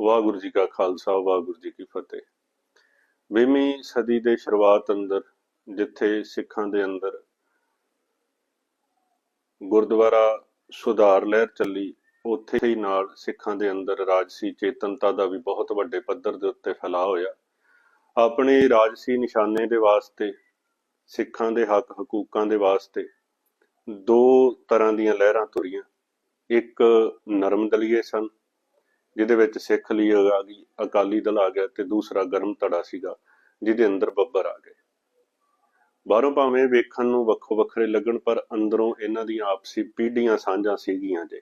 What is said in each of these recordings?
ਵਾਹਿਗੁਰੂ ਜੀ ਕਾ ਖਾਲਸਾ, ਵਾਹਿਗੁਰੂ ਜੀ ਕੀ ਫਤਿਹ। ਵੀਹਵੀਂ ਸਦੀ ਦੇ ਸ਼ੁਰੂਆਤ ਅੰਦਰ, ਜਿੱਥੇ ਸਿੱਖਾਂ ਦੇ ਅੰਦਰ ਗੁਰਦੁਆਰਾ ਸੁਧਾਰ ਲਹਿਰ ਚੱਲੀ, ਉੱਥੇ ਹੀ ਨਾਲ ਸਿੱਖਾਂ ਦੇ ਅੰਦਰ ਰਾਜਸੀ ਚੇਤਨਤਾ ਦਾ ਵੀ ਬਹੁਤ ਵੱਡੇ ਪੱਧਰ ਦੇ ਉੱਤੇ ਫੈਲਾਅ ਹੋਇਆ। ਆਪਣੇ ਰਾਜਸੀ ਨਿਸ਼ਾਨੇ ਦੇ ਵਾਸਤੇ, ਸਿੱਖਾਂ ਦੇ ਹੱਕ ਹਕੂਕਾਂ ਦੇ ਵਾਸਤੇ ਦੋ ਤਰ੍ਹਾਂ ਦੀਆਂ ਲਹਿਰਾਂ ਤੁਰੀਆਂ। ਇੱਕ ਨਰਮ ਦਲੀਏ ਸਨ ਜਿਹਦੇ ਵਿੱਚ ਸਿੱਖ ਲੀਗ ਆ ਗਈ ਅਕਾਲੀ ਦਲ ਆ ਗਿਆ ਤੇ ਦੂਸਰਾ ਗਰਮ ਧੜਾ ਸੀਗਾ, ਜਿਹਦੇ ਅੰਦਰ ਬੱਬਰ ਆ ਗਏ। ਬਾਹਰੋਂ ਭਾਵੇਂ ਵੇਖਣ ਨੂੰ ਵੱਖੋ ਵੱਖਰੇ ਲੱਗਣ, ਪਰ ਅੰਦਰੋਂ ਇਹਨਾਂ ਦੀਆਂ ਆਪਸੀ ਪੀੜ੍ਹੀਆਂ ਸਾਂਝਾਂ ਸੀਗੀਆਂ ਜੇ।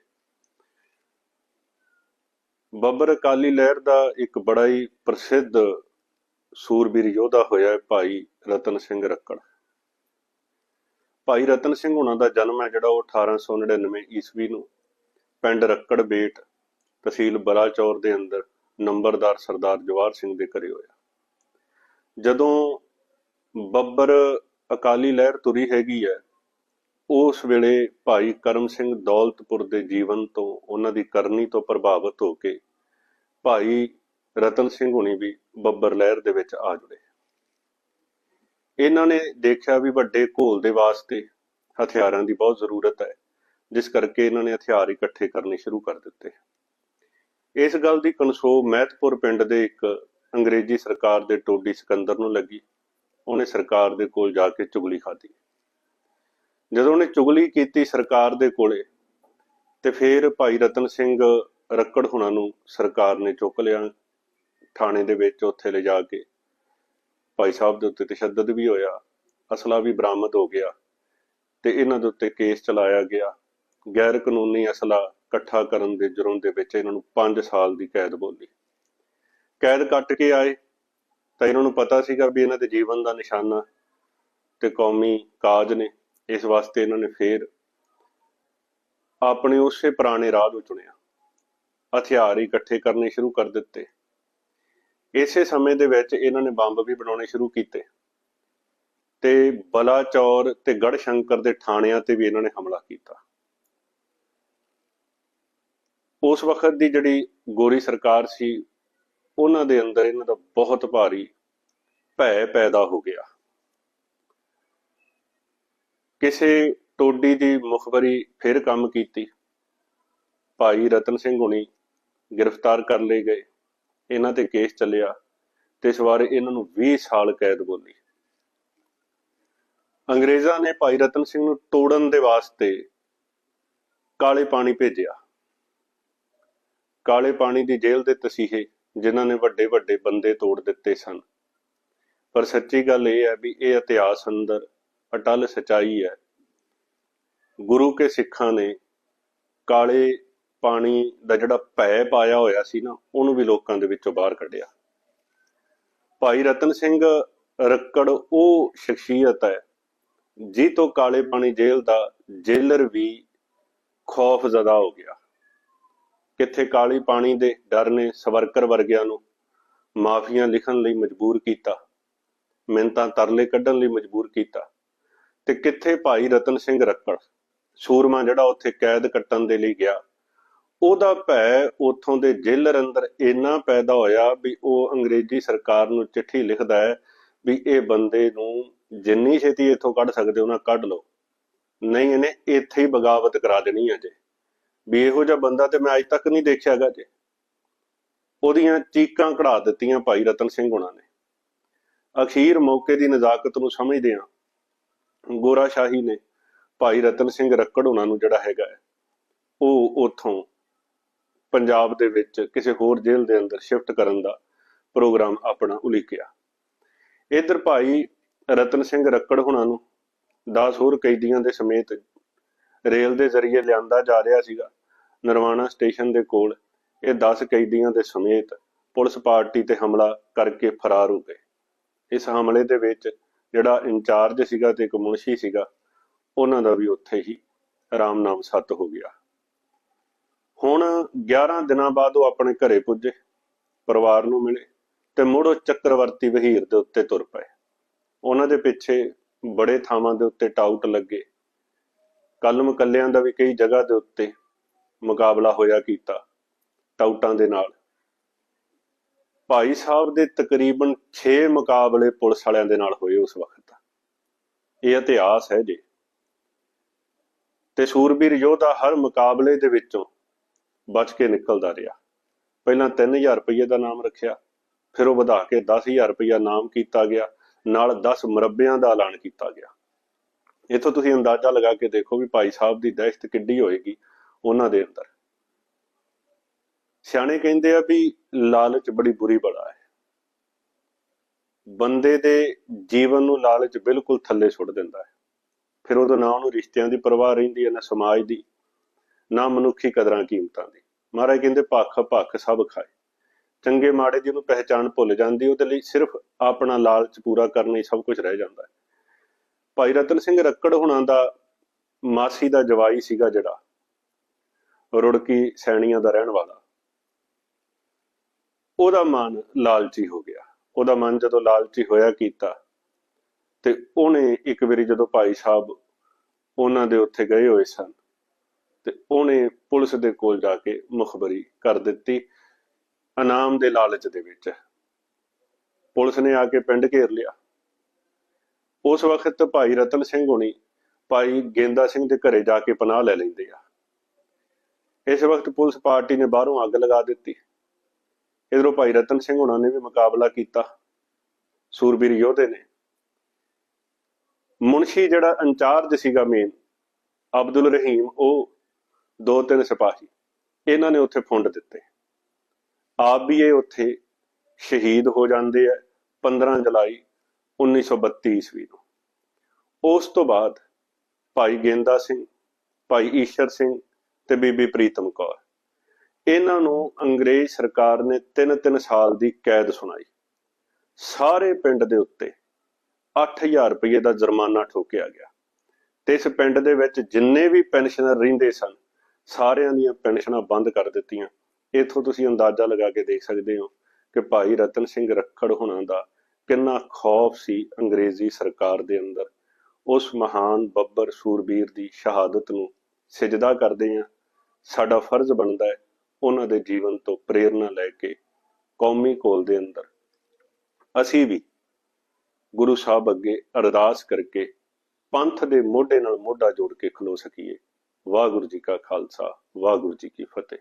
ਬੱਬਰ ਅਕਾਲੀ ਲਹਿਰ ਦਾ ਇੱਕ ਬੜਾ ਹੀ ਪ੍ਰਸਿੱਧ ਸੂਰਬੀਰ ਯੋਧਾ ਹੋਇਆ ਹੈ ਭਾਈ ਰਤਨ ਸਿੰਘ ਰੱਕੜ। ਭਾਈ ਰਤਨ ਸਿੰਘ ਹੁਣਾਂ ਦਾ ਜਨਮ ਹੈ ਜਿਹੜਾ ਉਹ 1899 ਈਸਵੀ ਨੂੰ ਪਿੰਡ ਰੱਕੜ ਬੇਟ ਤਹਿਸੀਲ ਬਲਾਚੌਰ ਦੇ ਅੰਦਰ ਨੰਬਰਦਾਰ ਸਰਦਾਰ ਜਵਾਹਰ ਸਿੰਘ ਦੇ ਘਰੇ ਹੋਇਆ। ਜਦੋਂ ਬੱਬਰ ਅਕਾਲੀ ਲਹਿਰ ਤੁਰੀ ਹੈਗੀ ਹੈ, ਉਸ ਵੇਲੇ ਭਾਈ ਕਰਮ ਸਿੰਘ ਦੌਲਤਪੁਰ ਦੇ ਜੀਵਨ ਤੋਂ ਉਹਨਾਂ ਦੀ ਕਰਨੀ ਤੋਂ ਪ੍ਰਭਾਵਿਤ ਹੋ ਕੇ ਭਾਈ ਰਤਨ ਸਿੰਘ ਹੁਣੀ ਵੀ ਬੱਬਰ ਲਹਿਰ ਦੇ ਵਿੱਚ ਆ ਜੁੜੇ। ਇਹਨਾਂ ਨੇ ਦੇਖਿਆ ਵੀ ਵੱਡੇ ਘੋਲ ਦੇ ਵਾਸਤੇ ਹਥਿਆਰਾਂ ਦੀ ਬਹੁਤ ਜ਼ਰੂਰਤ ਹੈ, ਜਿਸ ਕਰਕੇ ਇਹਨਾਂ ਨੇ ਹਥਿਆਰ ਇਕੱਠੇ ਕਰਨੇ ਸ਼ੁਰੂ ਕਰ ਦਿੱਤੇ। ਇਸ ਗੱਲ ਦੀ ਕਨਸੋ ਮਹਿਤਪੁਰ ਪਿੰਡ ਦੇ ਇੱਕ ਅੰਗਰੇਜ਼ੀ ਸਰਕਾਰ ਦੇ ਟੋਡੀ ਸਿਕੰਦਰ ਨੂੰ ਲੱਗੀ। ਉਹਨੇ ਸਰਕਾਰ ਦੇ ਕੋਲ ਜਾ ਕੇ ਚੁਗਲੀ ਖਾਧੀ। ਜਦੋਂ ਉਹਨੇ ਚੁਗਲੀ ਕੀਤੀ ਸਰਕਾਰ ਦੇ ਕੋਲੇ, ਤੇ ਫਿਰ ਭਾਈ ਰਤਨ ਸਿੰਘ ਰੱਕੜ ਹੁਣਾਂ ਨੂੰ ਸਰਕਾਰ ਨੇ ਚੁੱਕ ਲਿਆ। ਥਾਣੇ ਦੇ ਵਿੱਚ ਉੱਥੇ ਲਿਜਾ ਕੇ ਭਾਈ ਸਾਹਿਬ ਦੇ ਉੱਤੇ ਤਸ਼ੱਦਦ ਵੀ ਹੋਇਆ, ਅਸਲਾ ਵੀ ਬਰਾਮਦ ਹੋ ਗਿਆ, ਤੇ ਇਹਨਾਂ ਦੇ ਉੱਤੇ ਕੇਸ ਚਲਾਇਆ ਗਿਆ। ਗੈਰ ਕਾਨੂੰਨੀ ਅਸਲਾ ਇਕੱਠਾ ਕਰਨ ਦੇ ਜੁਰਮ ਦੇ ਵਿੱਚ ਇਹਨਾਂ ਨੂੰ 5 ਸਾਲ ਦੀ ਕੈਦ ਬੋਲੀ। ਕੈਦ ਕੱਟ ਕੇ ਆਏ। ਤਾਂ ਇਹਨਾਂ ਨੂੰ ਪਤਾ ਸੀਗਾ ਵੀ ਇਹਨਾਂ ਦੇ ਜੀਵਨ ਦਾ ਨਿਸ਼ਾਨਾ ਤੇ ਕੌਮੀ ਕਾਜ ਨੇ। ਇਸ ਵਾਸਤੇ ਇਹਨਾਂ ਨੇ ਫੇਰ ਆਪਣੇ ਉਸੇ ਪੁਰਾਣੇ ਰਾਹ ਨੂੰ ਚੁਣਿਆ। ਹਥਿਆਰ ਇਕੱਠੇ ਕਰਨੇ ਸ਼ੁਰੂ ਕਰ ਦਿੱਤੇ। ਇਸੇ ਸਮੇਂ ਦੇ ਵਿੱਚ ਇਹਨਾਂ ਨੇ ਬੰਬ ਵੀ ਬਣਾਉਣੇ ਸ਼ੁਰੂ ਕੀਤੇ। ਤੇ ਬਲਾਚੌਰ ਤੇ ਗੜ ਸ਼ੰਕਰ ਦੇ ਥਾਣਿਆਂ ਤੇ ਵੀ ਇਹਨਾਂ ਨੇ ਹਮਲਾ ਕੀਤਾ। ਉਸ ਵਕਤ ਦੀ ਜਿਹੜੀ ਗੋਰੀ ਸਰਕਾਰ ਸੀ, ਉਹਨਾਂ ਦੇ ਅੰਦਰ ਇਹਨਾਂ ਦਾ ਬਹੁਤ ਭਾਰੀ ਭੈ ਪੈਦਾ ਹੋ ਗਿਆ। ਕਿਸੇ ਟੋਡੀ ਦੀ ਮੁਖਬਰੀ ਫਿਰ ਕੰਮ ਕੀਤੀ। ਭਾਈ ਰਤਨ ਸਿੰਘ ਹੁਣੀ ਗ੍ਰਿਫਤਾਰ ਕਰ ਲਏ ਗਏ। ਇਹਨਾਂ ਤੇ ਕੇਸ ਚੱਲਿਆ ਤੇ ਇਸ ਵਾਰ ਇਹਨਾਂ ਨੂੰ 20 ਸਾਲ ਕੈਦ ਬੋਲੀ। ਅੰਗਰੇਜ਼ਾਂ ਨੇ ਭਾਈ ਰਤਨ ਸਿੰਘ ਨੂੰ ਤੋੜਨ ਦੇ ਵਾਸਤੇ ਕਾਲੇ ਪਾਣੀ ਭੇਜਿਆ। ਕਾਲੇ ਪਾਣੀ ਦੀ ਜੇਲ੍ਹ ਦੇ ਤਸੀਹੇ, ਜਿਨ੍ਹਾਂ ਨੇ ਵੱਡੇ ਵੱਡੇ ਬੰਦੇ ਤੋੜ ਦਿੱਤੇ ਸਨ। ਪਰ ਸੱਚੀ ਗੱਲ ਇਹ ਹੈ ਵੀ ਇਹ ਇਤਿਹਾਸ ਅੰਦਰ ਅਟਲ ਸਚਾਈ ਹੈ। ਗੁਰੂ ਕੇ ਸਿੱਖਾਂ ਨੇ ਕਾਲੇ ਪਾਣੀ ਦਾ ਜਿਹੜਾ ਭੈ ਪਾਇਆ ਹੋਇਆ ਸੀ ਨਾ, ਉਹਨੂੰ ਵੀ ਲੋਕਾਂ ਦੇ ਵਿੱਚੋਂ ਬਾਹਰ ਕੱਢਿਆ। ਭਾਈ ਰਤਨ ਸਿੰਘ ਰੱਕੜ ਉਹ ਸ਼ਖਸੀਅਤ ਹੈ ਜੀ ਤੋਂ ਕਾਲੇ ਪਾਣੀ ਜੇਲ੍ਹ ਦਾ ਜੇਲਰ ਵੀ ਖੌਫ ਜ਼ਦਾ ਹੋ ਗਿਆ। ਕਿੱਥੇ ਕਾਲੀ ਪਾਣੀ ਦੇ ਡਰ ਨੇ ਸਵਰਕਰ ਵਰਗਿਆਂ ਨੂੰ ਮਾਫੀਆਂ ਲਿਖਣ ਲਈ ਮਜਬੂਰ ਕੀਤਾ ਮਿੰਤਾਂ ਤਰਲੇ ਕੱਢਣ ਲਈ ਮਜਬੂਰ ਕੀਤਾ ਤੇ ਕਿੱਥੇ ਭਾਈ ਰਤਨ ਸਿੰਘ ਰੱਕੜ, ਸੂਰਮਾ ਜਿਹੜਾ ਉੱਥੇ ਕੈਦ ਕੱਟਣ ਦੇ ਲਈ ਗਿਆ, ਉਹਦਾ ਭੈ ਉਥੋਂ ਦੇ ਜੇਲਰ ਅੰਦਰ ਇੰਨਾ ਪੈਦਾ ਹੋਇਆ ਵੀ ਉਹ ਅੰਗਰੇਜ਼ੀ ਸਰਕਾਰ ਨੂੰ ਚਿੱਠੀ ਲਿਖਦਾ ਹੈ ਵੀ ਇਹ ਬੰਦੇ ਨੂੰ ਜਿੰਨੀ ਛੇਤੀ ਇੱਥੋਂ ਕੱਢ ਸਕਦੇ ਉਹਨਾਂ ਕੱਢ ਲਓ, ਨਹੀਂ ਇਹਨੇ ਇੱਥੇ ਹੀ ਬਗਾਵਤ ਕਰਾ ਦੇਣੀ ਹੈ ਜੇ ਵੀ ਇਹੋ ਜਿਹਾ ਬੰਦਾ ਤੇ ਮੈਂ ਅੱਜ ਤੱਕ ਨਹੀਂ ਦੇਖਿਆਗਾ ਜੇ। ਉਹਦੀਆਂ ਚੀਕਾਂ ਕਢਾ ਦਿੱਤੀਆਂ ਭਾਈ ਰਤਨ ਸਿੰਘ ਹੁਣਾਂ ਨੇ। ਅਖੀਰ ਮੌਕੇ ਦੀ ਨਜ਼ਾਕਤ ਨੂੰ ਸਮਝਦੇ ਆ ਗੋਰਾ ਸ਼ਾਹੀ ਨੇ ਭਾਈ ਰਤਨ ਸਿੰਘ ਰੱਕੜ ਹੁਣਾਂ ਨੂੰ ਜਿਹੜਾ ਹੈਗਾ ਉਹ ਉਥੋਂ ਪੰਜਾਬ ਦੇ ਵਿੱਚ ਕਿਸੇ ਹੋਰ ਜੇਲ੍ਹ ਦੇ ਅੰਦਰ ਸ਼ਿਫਟ ਕਰਨ ਦਾ ਪ੍ਰੋਗਰਾਮ ਆਪਣਾ ਉਲੀਕਿਆ। ਇਧਰ ਭਾਈ ਰਤਨ ਸਿੰਘ ਰੱਕੜ ਹੁਣਾਂ ਨੂੰ 10 ਹੋਰ ਕੈਦੀਆਂ ਦੇ ਸਮੇਤ ਰੇਲ ਦੇ ਜ਼ਰੀਏ ਲਿਆਂਦਾ ਜਾ ਰਿਹਾ ਸੀਗਾ। ਨਰਵਾਣਾ ਸਟੇਸ਼ਨ ਦੇ ਕੋਲ ਇਹ 10 ਕੈਦੀਆਂ ਦੇ ਸਮੇਤ ਪੁਲਿਸ ਪਾਰਟੀ ਤੇ ਹਮਲਾ ਕਰਕੇ ਫਰਾਰ ਹੋ ਗਏ। ਇਸ ਹਮਲੇ ਦੇ ਵਿੱਚ ਜਿਹੜਾ ਇੰਚਾਰਜ ਸੀਗਾ ਤੇ ਇੱਕ ਮੁਨਸ਼ੀ ਸੀਗਾ, ਉਹਨਾਂ ਦਾ ਵੀ ਉੱਥੇ ਹੀ ਆਰਾਮ ਨਾਮ ਸੱਤ ਹੋ ਗਿਆ। ਹੁਣ 11 ਦਿਨਾਂ ਬਾਅਦ ਉਹ ਆਪਣੇ ਘਰੇ ਪੁੱਜੇ, ਪਰਿਵਾਰ ਨੂੰ ਮਿਲੇ ਤੇ ਮੁੜ ਉਹ ਚੱਕਰਵਰਤੀ ਵਹੀਰ ਦੇ ਉੱਤੇ ਤੁਰ ਪਏ। ਉਹਨਾਂ ਦੇ ਪਿੱਛੇ ਬੜੇ ਥਾਵਾਂ ਦੇ ਉੱਤੇ ਟਾਊਟ ਲੱਗੇ। ਕਲਮ ਕੱਲਿਆਂ ਦਾ ਵੀ ਕਈ ਜਗ੍ਹਾ ਦੇ ਉੱਤੇ ਮੁਕਾਬਲਾ ਹੋਇਆ ਕੀਤਾ ਟਾਊਟਾਂ ਦੇ ਨਾਲ। ਭਾਈ ਸਾਹਿਬ ਦੇ ਤਕਰੀਬਨ 6 ਮੁਕਾਬਲੇ ਪੁਲਿਸ ਵਾਲਿਆਂ ਦੇ ਨਾਲ ਹੋਏ ਉਸ ਵਕਤ। ਇਹ ਇਤਿਹਾਸ ਹੈ ਜੀ। ਤੇ ਸੂਰਬੀਰ ਯੋਧਾ ਹਰ ਮੁਕਾਬਲੇ ਦੇ ਵਿੱਚੋਂ ਬਚ ਕੇ ਨਿਕਲਦਾ ਰਿਹਾ। ਪਹਿਲਾਂ 3000 ਰੁਪਏ ਦਾ ਨਾਮ ਰੱਖਿਆ, ਫਿਰ ਉਹ ਵਧਾ ਕੇ 10000 ਰੁਪਇਆ ਨਾਮ ਕੀਤਾ ਗਿਆ, ਨਾਲ 10 ਮੁਰੱਬਿਆਂ ਦਾ ਐਲਾਨ ਕੀਤਾ ਗਿਆ। ਇਥੋਂ ਤੁਸੀਂ ਅੰਦਾਜ਼ਾ ਲਗਾ ਕੇ ਦੇਖੋ ਵੀ ਭਾਈ ਸਾਹਿਬ ਦੀ ਦਹਿਸ਼ਤ ਕਿੱਡੀ ਹੋਏਗੀ। ਉਹਨਾਂ ਦੇ ਅੰਦਰ। ਸਿਆਣੇ ਕਹਿੰਦੇ ਆ ਵੀ ਲਾਲਚ ਬੜੀ ਬੁਰੀ ਬਲਾ ਹੈ। ਬੰਦੇ ਦੇ ਜੀਵਨ ਨੂੰ ਲਾਲਚ ਬਿਲਕੁਲ ਥੱਲੇ ਸੁੱਟ ਦਿੰਦਾ ਹੈ। ਫਿਰ ਉਹਦਾ ਨਾ ਉਹਨੂੰ ਰਿਸ਼ਤਿਆਂ ਦੀ ਪਰਵਾਹ ਰਹਿੰਦੀ ਹੈ, ਨਾ ਸਮਾਜ ਦੀ, ਨਾ ਮਨੁੱਖੀ ਕਦਰਾਂ ਕੀਮਤਾਂ ਦੀ। ਮਹਾਰਾਜ ਕਹਿੰਦੇ, ਭੱਖ ਭੱਖ ਸਭ ਖਾਏ। ਚੰਗੇ ਮਾੜੇ ਦੀ ਉਹਨੂੰ ਪਹਿਚਾਣ ਭੁੱਲ ਜਾਂਦੀ, ਉਹਦੇ ਲਈ ਸਿਰਫ ਆਪਣਾ ਲਾਲਚ ਪੂਰਾ ਕਰਨਾ ਹੀ ਸਭ ਕੁਝ ਰਹਿ ਜਾਂਦਾ ਹੈ। ਭਾਈ ਰਤਨ ਸਿੰਘ ਰੱਕੜ ਹੁਣਾਂ ਦਾ ਮਾਸੀ ਦਾ ਜਵਾਈ ਸੀਗਾ ਜਿਹੜਾ। ਰੁੜਕੀ ਸੈਣੀਆਂ ਦਾ ਰਹਿਣ ਵਾਲਾ। ਉਹਦਾ ਮਨ ਲਾਲਚੀ ਹੋ ਗਿਆ। ਉਹਦਾ ਮਨ ਜਦੋਂ ਲਾਲਚੀ ਹੋਇਆ ਕੀਤਾ, ਤੇ ਉਹਨੇ ਇੱਕ ਵਾਰੀ ਜਦੋਂ ਭਾਈ ਸਾਹਿਬ ਉਹਨਾਂ ਦੇ ਉੱਥੇ ਗਏ ਹੋਏ ਸਨ, ਤੇ ਉਹਨੇ ਪੁਲਿਸ ਦੇ ਕੋਲ ਜਾ ਕੇ ਮੁਖਬਰੀ ਕਰ ਦਿੱਤੀ ਇਨਾਮ ਦੇ ਲਾਲਚ ਦੇ ਵਿੱਚ। ਪੁਲਿਸ ਨੇ ਆ ਕੇ ਪਿੰਡ ਘੇਰ ਲਿਆ। ਉਸ ਵਕਤ ਭਾਈ ਰਤਨ ਸਿੰਘ ਹੋਣੀ ਭਾਈ ਗੇਂਦਾ ਸਿੰਘ ਦੇ ਘਰੇ ਜਾ ਕੇ ਪਨਾਹ ਲੈ ਲੈਂਦੇ ਆ। ਇਸ ਵਕਤ ਪੁਲਿਸ ਪਾਰਟੀ ਨੇ ਬਾਹਰੋਂ ਅੱਗ ਲਗਾ ਦਿੱਤੀ। ਇਧਰੋਂ ਭਾਈ ਰਤਨ ਸਿੰਘ ਹੋਣਾ ਨੇ ਵੀ ਮੁਕਾਬਲਾ ਕੀਤਾ। ਸੂਰਬੀਰ ਯੋਧੇ ਨੇ। ਮੁਨਸ਼ੀ ਜਿਹੜਾ ਇੰਚਾਰਜ ਸੀਗਾ ਮੇਨ ਅਬਦੁਲ ਰਹੀਮ, ਉਹ ਦੋ ਤਿੰਨ ਸਿਪਾਹੀ, ਇਹਨਾਂ ਨੇ ਉੱਥੇ ਫੁੰਡ ਦਿੱਤੇ। ਆਪ ਵੀ ਇਹ ਉੱਥੇ ਸ਼ਹੀਦ ਹੋ ਜਾਂਦੇ ਆ 15 ਜੁਲਾਈ 1932 ਈਸਵੀ ਨੂੰ। ਉਸ ਤੋਂ ਬਾਅਦ ਭਾਈ ਗੇਂਦਾ ਸਿੰਘ, ਭਾਈ ਈਸ਼ਰ ਸਿੰਘ ਤੇ ਬੀਬੀ ਪ੍ਰੀਤਮ ਕੌਰ ਇਹਨਾਂ ਨੂੰ ਅੰਗਰੇਜ਼ ਸਰਕਾਰ ਨੇ 3-3 ਸਾਲ ਦੀ ਕੈਦ ਸੁਣਾਈ। ਸਾਰੇ ਪਿੰਡ ਦੇ ਉੱਤੇ 8000 ਰੁਪਏ ਦਾ ਜੁਰਮਾਨਾ ਠੋਕਿਆ ਗਿਆ। ਤੇ ਇਸ ਪਿੰਡ ਦੇ ਵਿੱਚ ਜਿੰਨੇ ਵੀ ਪੈਨਸ਼ਨਰ ਰਹਿੰਦੇ ਸਨ, ਸਾਰਿਆਂ ਦੀਆਂ ਪੈਨਸ਼ਨਾਂ ਬੰਦ ਕਰ ਦਿੱਤੀਆਂ। ਇਥੋਂ ਤੁਸੀਂ ਅੰਦਾਜ਼ਾ ਲਗਾ ਕੇ ਦੇਖ ਸਕਦੇ ਹੋ ਕਿ ਭਾਈ ਰਤਨ ਸਿੰਘ ਰੱਖੜ ਹੋਣਾ ਦਾ ਕਿੰਨਾ ਖੌਫ ਸੀ ਅੰਗਰੇਜ਼ੀ ਸਰਕਾਰ ਦੇ ਅੰਦਰ। ਉਸ ਮਹਾਨ ਬੱਬਰ ਸੂਰਬੀਰ ਦੀ ਸ਼ਹਾਦਤ ਨੂੰ ਸਜਦਾ ਕਰਦੇ ਆ ਸਾਡਾ ਫਰਜ਼ ਬਣਦਾ ਹੈ ਉਹਨਾਂ ਦੇ ਜੀਵਨ ਤੋਂ ਪ੍ਰੇਰਣਾ ਲੈ ਕੇ ਕੌਮੀ ਕੋਲ ਦੇ ਅੰਦਰ। ਅਸੀਂ ਵੀ ਗੁਰੂ ਸਾਹਿਬ ਅੱਗੇ ਅਰਦਾਸ ਕਰਕੇ ਪੰਥ ਦੇ ਮੋਢੇ ਨਾਲ ਮੋਢਾ ਜੋੜ ਕੇ ਖਲੋ ਸਕੀਏ। ਵਾਹਿਗੁਰੂ ਜੀ ਕਾ ਖਾਲਸਾ, ਵਾਹਿਗੁਰੂ ਜੀ ਕੀ ਫਤਿਹ।